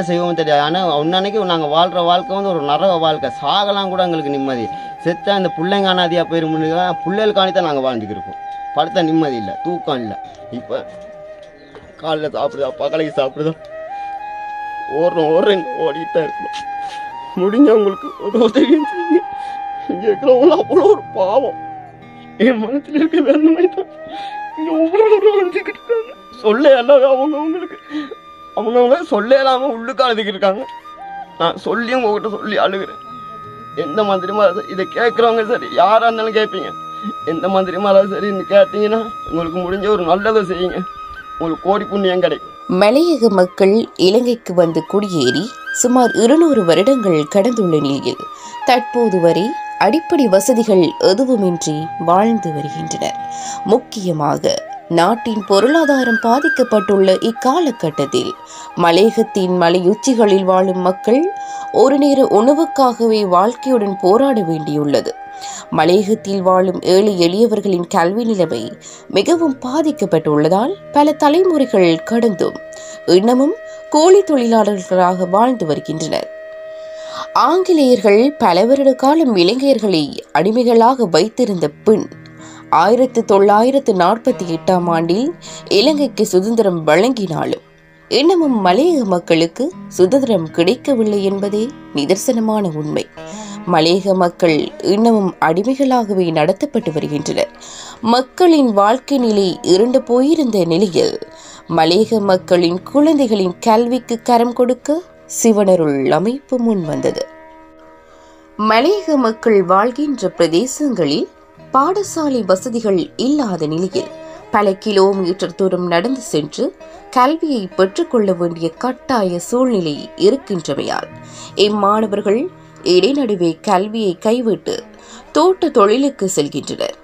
என்ன செய்வோம் தெரியாது. ஆனால் ஒன்னன்னைக்கு நாங்கள் வாழ்கிற வாழ்க்கை வந்து ஒரு நரக வாழ்க்கை. சாகலாம் கூட எங்களுக்கு நிம்மதி. செத்தா இந்த பிள்ளைங்க அனாதியாக போயிரும் பிள்ளைகளுக்காண்டி தான் நாங்கள் வாழ்ந்துக்கிருக்கோம் படுத்த நிம்மதி இல்லை தூக்கம் இல்லை. இப்போ காலைல சாப்பிடுதா? பகலைக்கு சாப்பிடுதா? ஓடுறோம் ஓடுறேன். ஓடிட்டு தான் இருக்கணும். முடிஞ்சவங்களுக்கு ஒரு உதவியும் செய்யுங்க இங்கே இருக்கிறவங்கள அவ்வளோ ஒரு பாவம். என் மனத்தில் இருக்க வேணுமே தான் இங்கே அவ்வளோ சொல்ல எல்லாமே அவங்க அவங்களுக்கு. அவங்கவுங்க சொல்ல இல்லாமல் உள்ளுக்கு அழுதுகிட்டு இருக்காங்க நான் சொல்லி உங்ககிட்ட சொல்லி அழுகிறேன். எந்த மந்திரி மாதிரி இதை கேட்குறவங்க சரி யாராக இருந்தாலும் கேட்பீங்க. எந்த மந்திரி மாதிரி சரின்னு கேட்டீங்கன்னா உங்களுக்கு முடிஞ்ச ஒரு நல்லதை செய்யுங்க. உங்களுக்கு கோடி புண்ணியம் கிடைக்கும். மலையக மக்கள் இலங்கைக்கு வந்து குடியேறி சுமார் இருநூறு வருடங்கள் கடந்துள்ள நிலையில் தற்போது வரை அடிப்படை வசதிகள் எதுவுமின்றி வாழ்ந்து வருகின்றனர். முக்கியமாக நாட்டின் பொருளாதாரம் பாதிக்கப்பட்டுள்ள இக்காலகட்டத்தில் மலேகத்தின் மலையுச்சிகளில் வாழும் மக்கள் ஒரு நேர உணவுக்காகவே வாழ்க்கையுடன் போராட வேண்டியுள்ளது. மலையகத்தில் வாழும் ஏழை எளியவர்களின் கல்வி நிலைமை மிகவும் பாதிக்கப்பட்டுள்ளதால் பல தலைமுறைகள் கடந்தும் இன்னமும் கூலி தொழிலாளர்களாக வாழ்ந்து வருகின்றனர். ஆங்கிலேயர்கள் பல வருட காலம் இளைஞர்களை அடிமைகளாக வைத்திருந்த பின் ஆயிரத்து தொள்ளாயிரத்து நாற்பத்தி எட்டாம் ஆண்டில் இலங்கைக்கு சுதந்திரம் வழங்கினாலும் இன்னமும் மலையக மக்களுக்கு சுதந்திரம் கிடைக்கவில்லை என்பதே நிதர்சனமான உண்மை. மலையக மக்கள் இன்னமும் அடிமைகளாகவே நடத்தப்பட்டு வருகின்றனர். மக்களின் வாழ்க்கை நிலை இருண்டு போயிருந்த நிலையில் மலையக மக்களின் குழந்தைகளின் கல்விக்கு கரம் கொடுக்க சிவனருள் அமைப்பு முன் வந்தது. மலையக மக்கள் வாழ்கின்ற பிரதேசங்களில் பாடசாலை வசதிகள் இல்லாத நிலையில் பல கிலோமீட்டர் தூரம் நடந்து சென்று கல்வியை பெற்றுக்கொள்ள வேண்டிய கட்டாய சூழ்நிலை இருக்கின்றமையால் இம்மாணவர்கள் இடைநடுவே கல்வியை கைவிட்டு தோட்ட தொழிலுக்கு செல்கின்றனர்.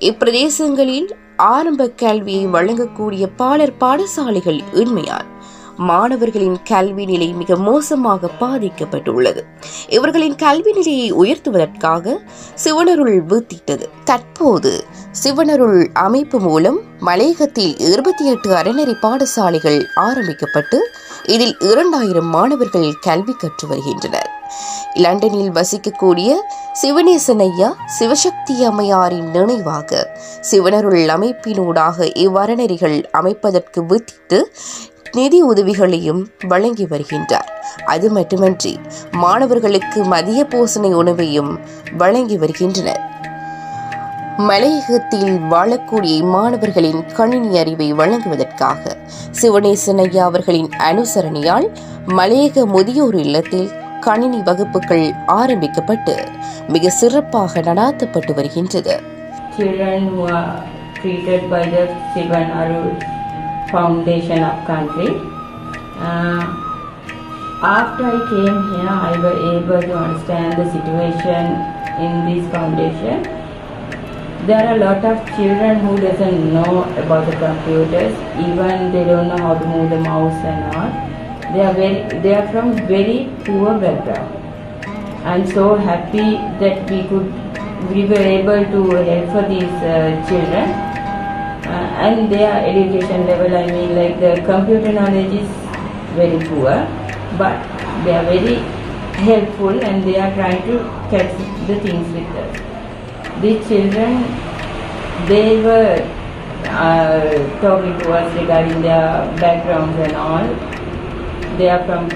இப்பிரதேசங்களில் ஆரம்ப கல்வியை வழங்கக்கூடிய பாலர் பாடசாலைகள் இன்மையால் மாணவர்களின் கல்வி நிலை மிக மோசமாக பாதிக்கப்பட்டுள்ளது. இவர்களின் கல்வி நிலையை உயர்த்துவதற்காக சிவனருள் வீத்திட்டது தற்போது சிவனருள் அமைப்பு மூலம் மலையகத்தில் இருபத்தி எட்டு அறநெறி பாடசாலைகள் ஆரம்பிக்கப்பட்டு இதில் இரண்டாயிரம் மாணவர்கள் கல்வி கற்று வருகின்றனர். லண்டனில் வசிக்கக்கூடிய சிவனேசன் ஐயா சிவசக்தி அம்மையாரின் நினைவாக சிவனருள் அமைப்பினூடாக இவ்வறநெறிகள் அமைப்பதற்கு வித்திட்டு நிதி உதவிகளையும் வழங்கி வருகின்றார். அது மட்டுமன்றி மாணவர்களுக்கு மதிய போசனை உணவையும் வழங்கி வருகின்றனர். மலையகத்தில் வாழக்கூடிய மாணவர்களின் கணினி அறிவை வழங்குவதற்காக சிவனேசன் ஐயா அவர்களின் அனுசரணையால் மலையக முதியோர் இல்லத்தில் கணினி வகுப்புகள் ஆரம்பிக்கப்பட்டு மிக சிறப்பாக நடாத்தப்பட்டு வருகின்றது. Foundation of country. Uh, after I came here, I was able to understand the situation in this foundation. There are a lot of children who doesn't know about the computers, even they don't know how to move the mouse and all. They are very, they are from very poor background. I'm so happy that we could we were able to help for these uh, children uh, and their education level I mean like the computer knowledge is very poor but they are very helpful and they are trying to catch the things with us. These children they were uh, talking to us regarding their backgrounds and all they are from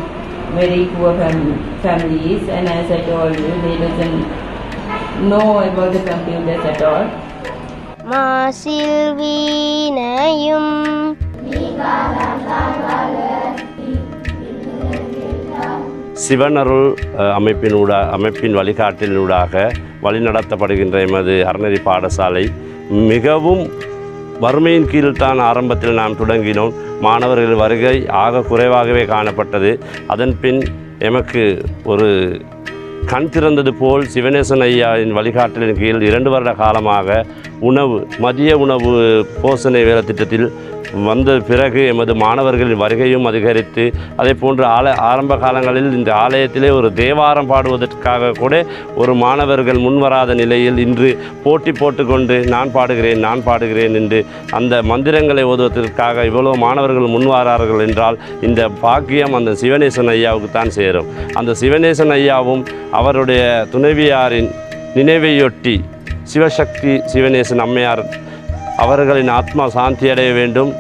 very poor fam- families and as I told you they doesn't know about the computers at all மாசில் வீணையும் சிவனருள் அமைப்பின் அமைப்பின் வழிகாட்டினூடாக வழிநடத்தப்படுகின்ற எமது அறநெறி பாடசாலை மிகவும் வறுமையின் கீழ் தான் ஆரம்பத்தில் நாம் தொடங்கினோம். மாணவர்கள் வருகை ஆக குறைவாகவே காணப்பட்டது. அதன் பின் எமக்கு ஒரு கண் திறந்தது போல் சிவனேசன் ஐயாவின் வழிகாட்டலின் கீழ் இரண்டு வருட காலமாக உணவு மதிய உணவு போஷணை வேலை திட்டத்தில் வந்த பிறகு எமது மாணவர்களின் வருகையும் அதிகரித்து அதே போன்று ஆல ஆரம்ப காலங்களில் இந்த ஆலயத்திலே ஒரு தேவாரம் பாடுவதற்காக கூட ஒரு மாணவர்கள் முன்வராத நிலையில் இன்று போட்டி போட்டுக்கொண்டு நான் பாடுகிறேன் நான் பாடுகிறேன் என்று அந்த மந்திரங்களை ஓதுவதற்காக இவ்வளோ மாணவர்கள் முன்வாரார்கள் என்றால் இந்த பாக்கியம் அந்த சிவனேசன் ஐயாவுக்கு தான் சேரும். அந்த சிவனேசன் ஐயாவும் அவருடைய துணைவியாரின் நினைவையொட்டி சிவசக்தி சிவநேசன் அம்மையார் அவர்களின் ஆத்மா சாந்தி அடைய வேண்டும்.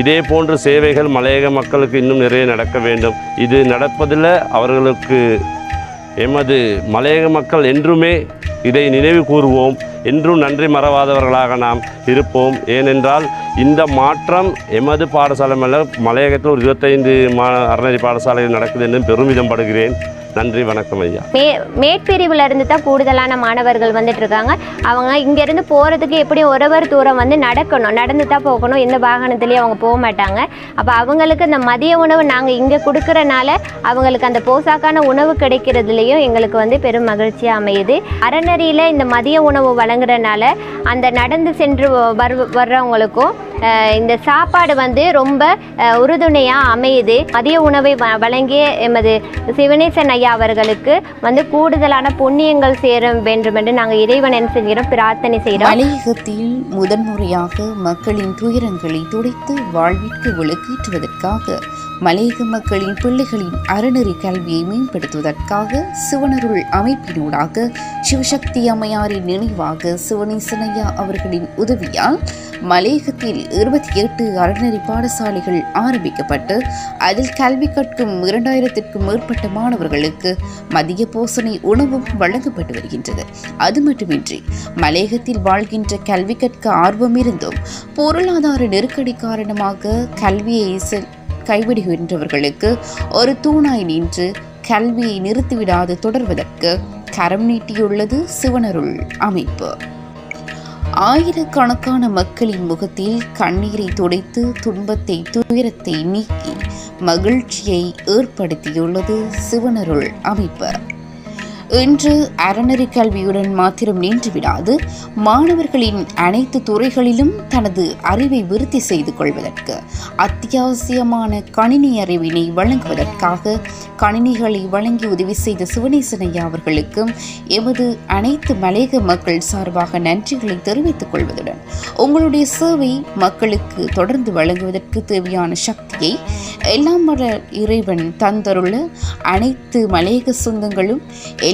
இதே போன்ற சேவைகள் மலையக மக்களுக்கு இன்னும் நிறைய நடக்க வேண்டும். இது நடப்பதில் அவர்களுக்கு எமது மலையக மக்கள் என்றுமே இதை நினைவு கூறுவோம். என்றும் நன்றி மறவாதவர்களாக நாம் இருப்போம். ஏனென்றால் இந்த மாற்றம் எமது பாடசாலை மலையகத்தில் ஒரு இருபத்தைந்து மா அறநெறி பாடசாலைகள் நடக்குது என்று பெருமிதம் படுகிறேன். நன்றி வணக்கம் ஐயா. மே மேற்பிரிவில் இருந்து தான் கூடுதலான மாணவர்கள் வந்துட்டு இருக்காங்க அவங்க இங்கேருந்து போகிறதுக்கு எப்படியும் ஒருவர் தூரம் வந்து நடக்கணும். நடந்து தான் போகணும். எந்த வாகனத்துலேயும் அவங்க போக மாட்டாங்க. அப்போ அவங்களுக்கு இந்த மதிய உணவு நாங்கள் இங்கே கொடுக்கறனால அவங்களுக்கு அந்த போசாக்கான உணவு கிடைக்கிறதுலையும் எங்களுக்கு வந்து பெரும் மகிழ்ச்சியாக அமையுது. அறநெறியில் இந்த மதிய உணவு வழங்குறனால அந்த நடந்து சென்று வர்றவங்களுக்கும் இந்த சாப்பாடு வந்து ரொம்ப உறுதுணையாக அமையுது. மதிய உணவை வ வழங்கிய எமது சிவனேசன் ஐயா அவர்களுக்கு வந்து கூடுதலான புண்ணியங்கள் சேர வேண்டும் என்று நாங்கள் இறைவன் என்ன செய்கிறோம் பிரார்த்தனை செய்கிறோம். மலையகத்தில் முதன்முறையாக மக்களின் துயரங்களை துடைத்து வாழ்விற்கு விளக்கேற்றுவதற்காக மலையக மக்களின் பிள்ளைகளின் அறநெறி கல்வியை மேம்படுத்துவதற்காக சிவனருள் அமைப்பினூடாக சிவசக்தி அம்மையாரின் நினைவாக சிவனேசனையா அவர்களின் உதவியால் மலையகத்தில் இருபத்தி எட்டு அறநெறி பாடசாலைகள் ஆரம்பிக்கப்பட்டு அதில் கல்வி கற்கும் இரண்டாயிரத்திற்கும் மேற்பட்ட மாணவர்களுக்கு மதிய போசனை உணவும் வழங்கப்பட்டு வருகின்றது. அது மட்டுமின்றி மலையகத்தில் வாழ்கின்ற கல்வி கற்க ஆர்வம் இருந்தும் பொருளாதார நெருக்கடி காரணமாக கல்வியை கைவிடுகின்றவர்களுக்கு ஒரு தூணாய் நின்று கல்வியை நிறுத்திவிடாது தொடர்வதற்கு கரம் நீட்டியுள்ளது சிவனருள் அமைப்பு. ஆயிரக்கணக்கான மக்களின் முகத்தில் கண்ணீரை துடைத்து துன்பத்தை துயரத்தை நீக்கி மகிழ்ச்சியை ஏற்படுத்தியுள்ளது சிவனருள் அமைப்பு. இன்று அறநெறி கல்வியுடன் மாத்திரம் நின்றுவிடாது மாணவர்களின் அனைத்து துறைகளிலும் தனது அறிவை விருத்தி செய்து கொள்வதற்கு அத்தியாவசியமான கணினி அறிவினை வழங்குவதற்காக கணினிகளை வழங்கி உதவி செய்த சிவனேசனையா அவர்களுக்கும் எமது அனைத்து மலையக மக்கள் சார்பாக நன்றிகளை தெரிவித்துக் கொள்வதுடன் உங்களுடைய சேவை மக்களுக்கு தொடர்ந்து வழங்குவதற்கு தேவையான சக்தியை எல்லாம் வர இறைவன் தந்தருள்ள அனைத்து மலையக சொந்தங்களும்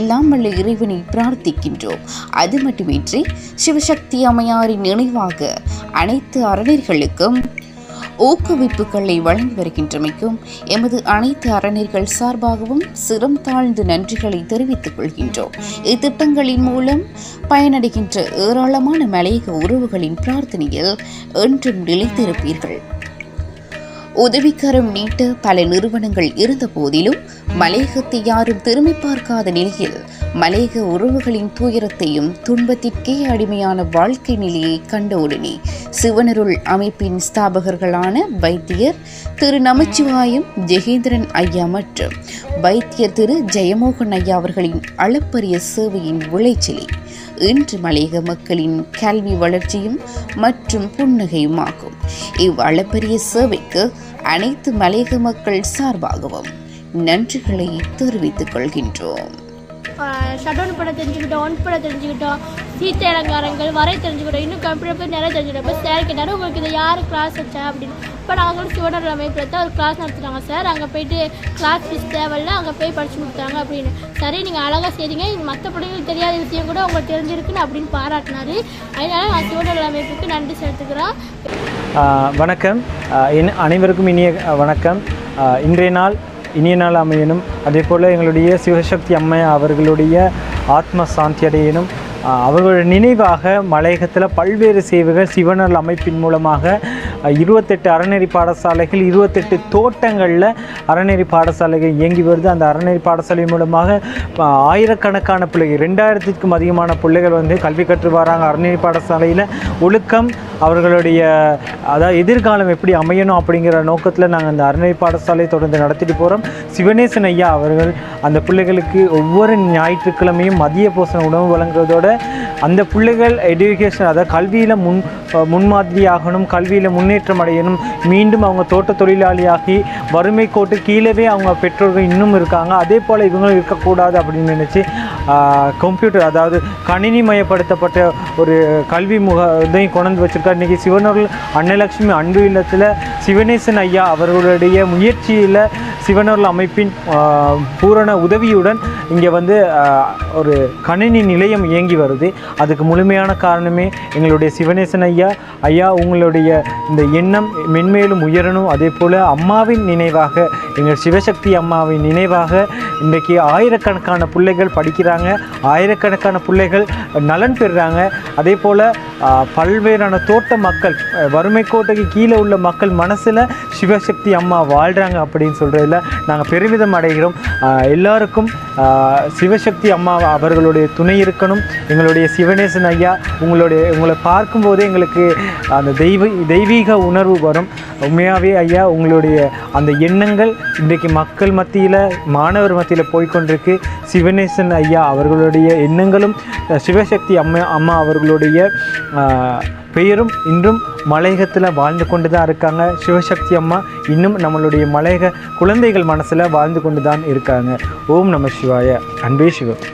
எல்லாம் வல்ல இறைவனை பிரார்த்திக்கின்றோம். அது மட்டுமின்றி சிவசக்தி அம்மையாரின் நினைவாக அனைத்து அறநீர்களுக்கும் ஊக்குவிப்புகளை வழங்கி வருகின்றமைக்கும் எமது அனைத்து அறநீர்கள் சார்பாகவும் சிரம் தாழ்ந்து நன்றிகளை தெரிவித்துக் கொள்கின்றோம். இத்திட்டங்களின் மூலம் பயனடைகின்ற ஏராளமான மலையக உறவுகளின் பிரார்த்தனையில் என்றும் நிலைத்திருப்பீர்கள். உதவிக்கரம் நீட்ட பல நிறுவனங்கள் இருந்த போதிலும் மலையகத்தை யாரும் திரும்பி பார்க்காத நிலையில் மலையக உறவுகளின் துயரத்தையும் துன்பத்திற்கே அடிமையான வாழ்க்கை நிலையை கண்ட உடனே சிவனருள் அமைப்பின் ஸ்தாபகர்களான வைத்தியர் திரு நமச்சிவாயம் ஜெகேந்திரன் ஐயா மற்றும் வைத்தியர் திரு ஜெயமோகன் ஐயா அவர்களின் அளப்பரிய சேவையின் விளைச்சலே இன்று மலையக மக்களின் கல்வி வளர்ச்சியும் மற்றும் புன்னகையுமாகும். இவ்வளப்பரிய சேவைக்கு அனைத்து மலையக மக்கள் சார்பாகவும் நன்றிகளை தெரிவித்துக் கொள்கின்றோம். ஷட் டவுன் பண்ண தெரிஞ்சுக்கிட்டோம் ஆன் பண்ண தெரிஞ்சுக்கிட்டோம் சீட்டு அலங்காரங்கள் வரை தெரிஞ்சுக்கிட்டோம் இன்னும் கம்ப்யூட்டர் பற்றி நிறைய தெரிஞ்சுக்கிட்டோம். இப்போ சார் கேட்டார் உங்களுக்கு இதை யார் கிளாஸ் வச்சா? அப்படின்னு. இப்போ நாங்களும் சிவனர் அமைப்பில் தான் ஒரு கிளாஸ் நடத்துனாங்க சார் அங்கே போயிட்டு கிளாஸ் ஃபீஸ் தேவையில்ல அங்கே போய் படிச்சு கொடுத்தாங்க அப்படின்னு. சரி நீங்கள் அழகாக செய்றீங்க மற்ற பிள்ளைங்களுக்கு தெரியாத விஷயம் கூட உங்களுக்கு தெரிஞ்சிருக்குன்னு அப்படின்னு பாராட்டினாரு. அதனால நான் சிவனர் அமைப்புக்கு நன்றி செலுத்துக்கிறோம் வணக்கம். என் அனைவருக்கும் இனிய வணக்கம். இன்றைய நாள் இனிய நாள் அமையணும். அதே போல் எங்களுடைய சிவசக்தி அம்மை அவர்களுடைய ஆத்ம சாந்தி அடையணும். அவர்களுடைய நினைவாக மலையகத்தில் பல்வேறு சேவைகள் சிவனல் அமைப்பின் மூலமாக இருபத்தெட்டு அறநெறி பாடசாலைகள் இருபத்தெட்டு தோட்டங்களில் அறநெறி பாடசாலைகள் இயங்கி வருது. அந்த அறநெறி பாடசாலை மூலமாக ஆயிரக்கணக்கான பிள்ளைகள் ரெண்டாயிரத்துக்கும் அதிகமான பிள்ளைகள் வந்து கல்வி கற்று வராங்க. அறநெறி பாடசாலையில் ஒழுக்கம் அவர்களுடைய அதாவது எதிர்காலம் எப்படி அமையணும் அப்படிங்கிற நோக்கத்தில் நாங்கள் அந்த அறநெறி பாடசாலையை தொடர்ந்து நடத்திட்டு போகிறோம் சிவனேசன் ஐயா அவர்கள் அந்த பிள்ளைகளுக்கு ஒவ்வொரு ஞாயிற்றுக்கிழமையும் மதிய போசன உணவு வழங்குவதோட அந்த பிள்ளைகள் எஜுகேஷன் அதாவது கல்வியில் முன் முன்மாதிரியாகணும் கல்வியில் முன் முன்னேற்றம் அடையணும். மீண்டும் அவங்க தோட்ட தொழிலாளியாகி வறுமை கோட்டு கீழவே அவங்க பெற்றோர்கள் இன்னும் இருக்காங்க. அதே போல் இவங்களும் இருக்கக்கூடாது அப்படின்னு நினச்சி கம்ப்யூட்டர் அதாவது கணினி மயப்படுத்தப்பட்ட ஒரு கல்வி முக இதையும் கொண்டு வச்சிருக்காரு. இன்றைக்கி சிவனூரில் அன்னலட்சுமி அன்பு இல்லத்தில் சிவனேசன் ஐயா அவர்களுடைய முயற்சியில் சிவனூரில் அமைப்பின் பூரண உதவியுடன் இங்கே வந்து ஒரு கணினி நிலையம் இயங்கி வருது. அதுக்கு முழுமையான காரணமே எங்களுடைய சிவனேசன் ஐயா. ஐயா உங்களுடைய இந்த எண்ணம் மென்மேலும் உயரணும். அதே போல் அம்மாவின் நினைவாக எங்கள் சிவசக்தி அம்மாவின் நினைவாக இன்றைக்கி ஆயிரக்கணக்கான பிள்ளைகள் படிக்கிறாங்க. ஆயிரக்கணக்கான பிள்ளைகள் நலன் பெறுறாங்க. அதே போல் பல்வேறான தோட்ட மக்கள் வறுமை கோட்டைக்கு கீழே உள்ள மக்கள் மனசில் சிவசக்தி அம்மா வாழ்கிறாங்க அப்படின்னு சொல்கிறதுல நாங்கள் பெருமிதம் அடைகிறோம். எல்லாருக்கும் சிவசக்தி அம்மா அவர்களுடைய துணை இருக்கணும். எங்களுடைய சிவனேசன் ஐயா உங்களுடைய உங்களை பார்க்கும்போதே எங்களுக்கு அந்த தெய்வ தெய்வீக உணர்வு வரும். உண்மையாகவே ஐயா உங்களுடைய அந்த எண்ணங்கள் இன்றைக்கு மக்கள் மத்தியில் மாணவர் மத்தியில் போய்க்கொண்டிருக்கு. சிவனேசன் ஐயா அவர்களுடைய எண்ணங்களும் சிவசக்தி அம்மா அம்மா அவர்களுடைய பெயரும் இன்றும் மலையகத்தில் வாழ்ந்து கொண்டு தான் இருக்காங்க. சிவசக்தி அம்மா இன்னும் நம்மளுடைய மலையக குழந்தைகள் மனசில் வாழ்ந்து கொண்டு தான் இருக்காங்க. ஓம் நம சிவாய. அன்பே சிவம்.